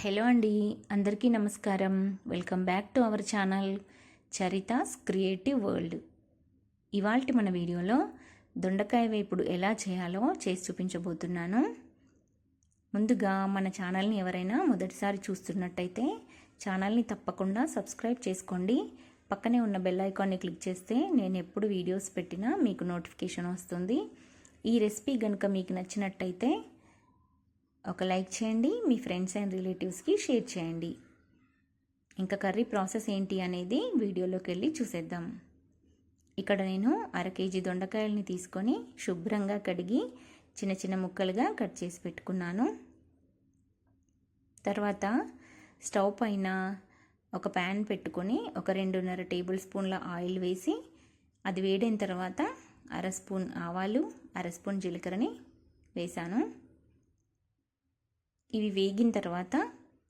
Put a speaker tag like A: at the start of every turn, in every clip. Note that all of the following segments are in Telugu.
A: హలో అండి అందరికీ నమస్కారం. Welcome back to our channel Charitha's creative world. ఇవాల్టి మన వీడియోలో దొండకాయ వేపుడు ఎలా చేయాలో చేసి చూపించబోతున్నాను. ముందుగా మన ఛానల్ని ఎవరైనా మొదటిసారి చూస్తున్నట్టయితే ఛానల్ని తప్పకుండా సబ్స్క్రైబ్ చేసుకోండి. పక్కనే ఉన్న బెల్ ఐకాన్ని క్లిక్ చేస్తే నేను ఎప్పుడు వీడియోస్ పెట్టినా మీకు నోటిఫికేషన్ వస్తుంది. ఈ రెసిపీ కనుక మీకు నచ్చినట్టయితే ఒక లైక్ చేయండి మీ ఫ్రెండ్స్ అండ్ రిలేటివ్స్కి షేర్ చేయండి. ఇంకా కర్రీ ప్రాసెస్ ఏంటి అనేది వీడియోలోకి వెళ్ళి చూసేద్దాం. ఇక్కడ నేను అర కేజీ దొండకాయలని తీసుకొని శుభ్రంగా కడిగి చిన్న చిన్న ముక్కలుగా కట్ చేసి పెట్టుకున్నాను. తర్వాత స్టవ్ పైన ఒక ప్యాన్ పెట్టుకొని ఒక రెండున్నర టేబుల్ స్పూన్ల ఆయిల్ వేసి అది వేడైన తర్వాత అర స్పూన్ ఆవాలు అర స్పూన్ జీలకర్రని వేశాను ఇవి వేగిన తర్వాత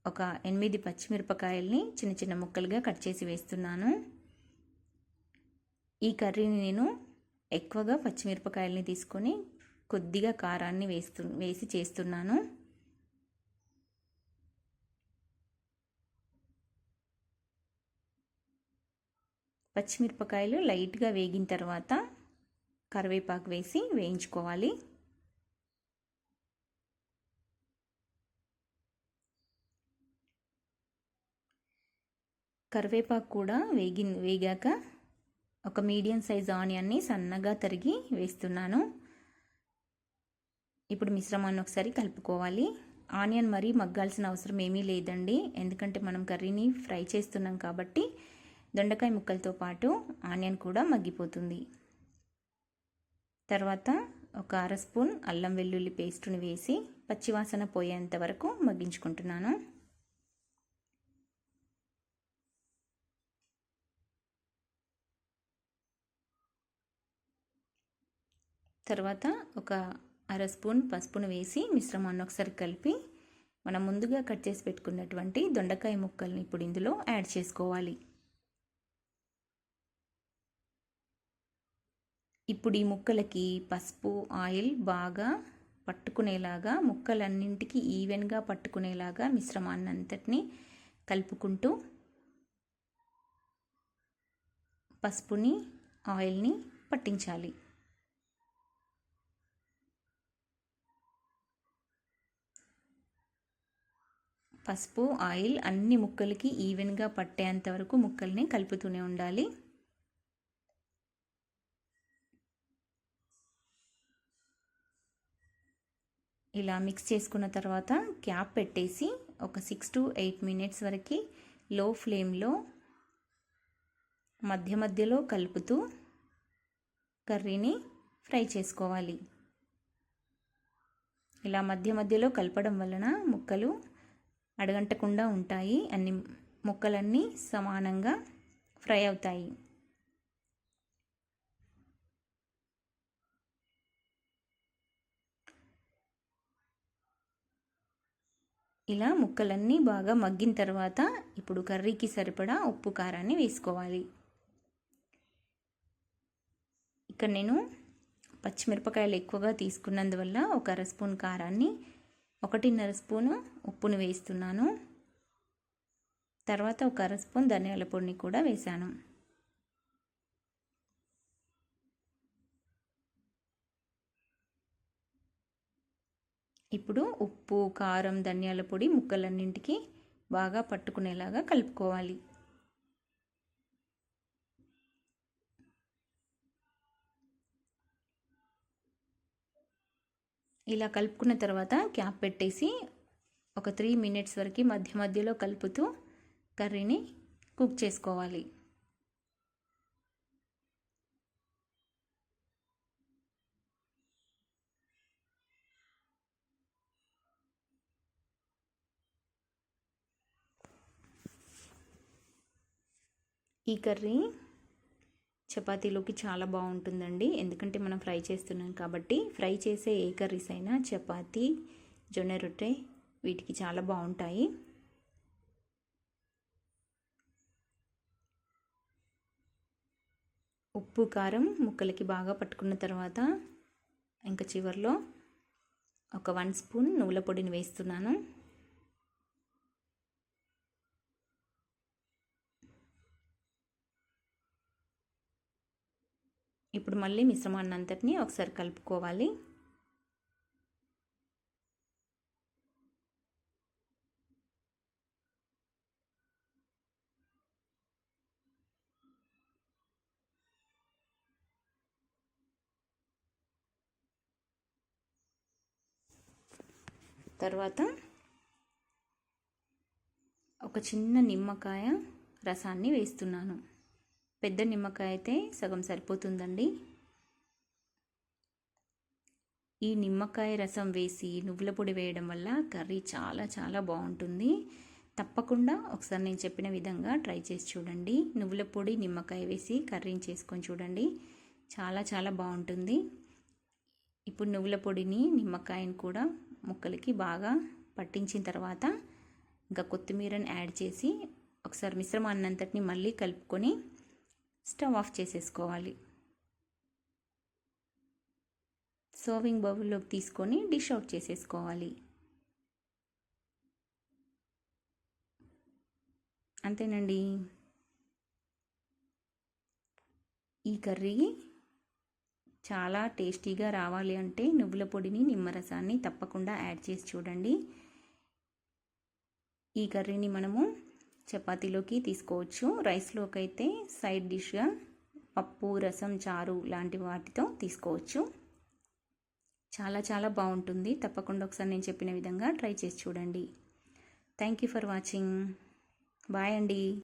A: ఒక ఎనిమిది పచ్చిమిరపకాయల్ని చిన్న చిన్న ముక్కలుగా కట్ చేసి వేస్తున్నాను. ఈ కర్రీని నేను ఎక్కువగా పచ్చిమిరపకాయల్ని తీసుకొని కొద్దిగా కారాన్ని వేస్తు వేసి చేస్తున్నాను. పచ్చిమిరపకాయలు లైట్గా వేగిన తర్వాత కరివేపాకు వేసి వేయించుకోవాలి. కరివేపాకు కూడా వేగి వేగాక ఒక మీడియం సైజ్ ఆనియన్ని సన్నగా తరిగి వేస్తున్నాను. ఇప్పుడు మిశ్రమాన్ని ఒకసారి కలుపుకోవాలి. ఆనియన్ మరీ మగ్గాల్సిన అవసరం ఏమీ లేదండి. ఎందుకంటే మనం కర్రీని ఫ్రై చేస్తున్నాం కాబట్టి దొండకాయ ముక్కలతో పాటు ఆనియన్ కూడా మగ్గిపోతుంది. తర్వాత ఒక అర స్పూన్ అల్లం వెల్లుల్లి పేస్టుని వేసి పచ్చివాసన పోయేంత వరకు మగ్గించుకుంటున్నాను. తర్వాత ఒక అర స్పూన్ పసుపును వేసి మిశ్రమాన్ని ఒకసారి కలిపి మనం ముందుగా కట్ చేసి పెట్టుకున్నటువంటి దొండకాయ ముక్కల్ని ఇప్పుడు ఇందులో యాడ్ చేసుకోవాలి. ఇప్పుడు ఈ ముక్కలకి పసుపు ఆయిల్ బాగా పట్టుకునేలాగా ముక్కలన్నింటికి ఈవెన్గా పట్టుకునేలాగా మిశ్రమాన్ని అంతటిని కలుపుకుంటూ పసుపుని ఆయిల్ని పట్టించాలి. పసుపు ఆయిల్ అన్ని ముక్కలకి ఈవెన్గా పట్టేంత వరకు ముక్కల్ని కలుపుతూనే ఉండాలి. ఇలా మిక్స్ చేసుకున్న తర్వాత క్యాప్ పెట్టేసి ఒక సిక్స్ టు ఎయిట్ మినిట్స్ వరకు లో ఫ్లేమ్లో మధ్య మధ్యలో కలుపుతూ కర్రీని ఫ్రై చేసుకోవాలి. ఇలా మధ్య మధ్యలో కలపడం వలన ముక్కలు అడగంటకుండా ఉంటాయి. అన్ని ముక్కలన్నీ సమానంగా ఫ్రై అవుతాయి. ఇలా ముక్కలన్నీ బాగా మగ్గిన తర్వాత ఇప్పుడు కర్రీకి సరిపడా ఉప్పు కారాన్ని వేసుకోవాలి. ఇక్కడ నేను పచ్చిమిరపకాయలు ఎక్కువగా తీసుకున్నందువల్ల ఒక అర స్పూన్ కారాన్ని ఒకటిన్నర స్పూను ఉప్పును వేస్తున్నాను తర్వాత ఒక అర స్పూన్ ధనియాల పొడిని కూడా వేశాను. ఇప్పుడు ఉప్పు కారం ధనియాల పొడి ముక్కలన్నింటికి బాగా పట్టుకునేలాగా కలుపుకోవాలి. ఇలా కలుపుకున్న తర్వాత క్యాప్ పెట్టేసి ఒక త్రీ మినిట్స్ వరకు మధ్య మధ్యలో కలుపుతూ కర్రీని కుక్ చేసుకోవాలి. ఈ కర్రీ చపాతీలోకి చాలా బాగుంటుందండి. ఎందుకంటే మనం ఫ్రై చేస్తున్నాం కాబట్టి ఫ్రై చేసే ఏ కర్రీస్ అయినా చపాతీ జొన్న రొట్టె వీటికి చాలా బాగుంటాయి. ఉప్పు కారం ముక్కలకి బాగా పట్టుకున్న తర్వాత ఇంకా చివరిలో ఒక వన్ స్పూన్ నువ్వుల పొడిని వేస్తున్నాను. ఇప్పుడు మళ్ళీ మిశ్రమాన్ని అంతటిని ఒకసారి కలుపుకోవాలి. తర్వాత ఒక చిన్న నిమ్మకాయ రసాన్ని వేస్తున్నాను. పెద్ద నిమ్మకాయ అయితే సగం సరిపోతుందండి. ఈ నిమ్మకాయ రసం వేసి నువ్వుల పొడి వేయడం వల్ల కర్రీ చాలా చాలా బాగుంటుంది. తప్పకుండా ఒకసారి నేను చెప్పిన విధంగా ట్రై చేసి చూడండి. నువ్వుల పొడి నిమ్మకాయ వేసి కర్రీని చేసుకొని చూడండి. చాలా చాలా బాగుంటుంది. ఇప్పుడు నువ్వుల పొడిని నిమ్మకాయని కూడా ముక్కలకి బాగా పట్టించిన తర్వాత ఇంకా కొత్తిమీరని యాడ్ చేసి ఒకసారి మిశ్రమాన్నంతటిని మళ్ళీ కలుపుకొని స్టవ్ ఆఫ్ చేసేసుకోవాలి. సర్వింగ్ బౌల్లోకి తీసుకొని డిష్ అవుట్ చేసేసుకోవాలి. అంతేనండి. ఈ కర్రీ చాలా టేస్టీగా రావాలి అంటే నువ్వుల పొడిని నిమ్మరసాన్ని తప్పకుండా యాడ్ చేసి చూడండి. ఈ కర్రీని మనము చపాతీలోకి తీసుకోవచ్చు. రైస్లోకి అయితే సైడ్ డిష్గా పప్పు రసం చారు లాంటి వాటితో తీసుకోవచ్చు. చాలా చాలా బాగుంటుంది. తప్పకుండా ఒకసారి నేను చెప్పిన విధంగా ట్రై చేసి చూడండి. Thank you for watching. Bye అండి.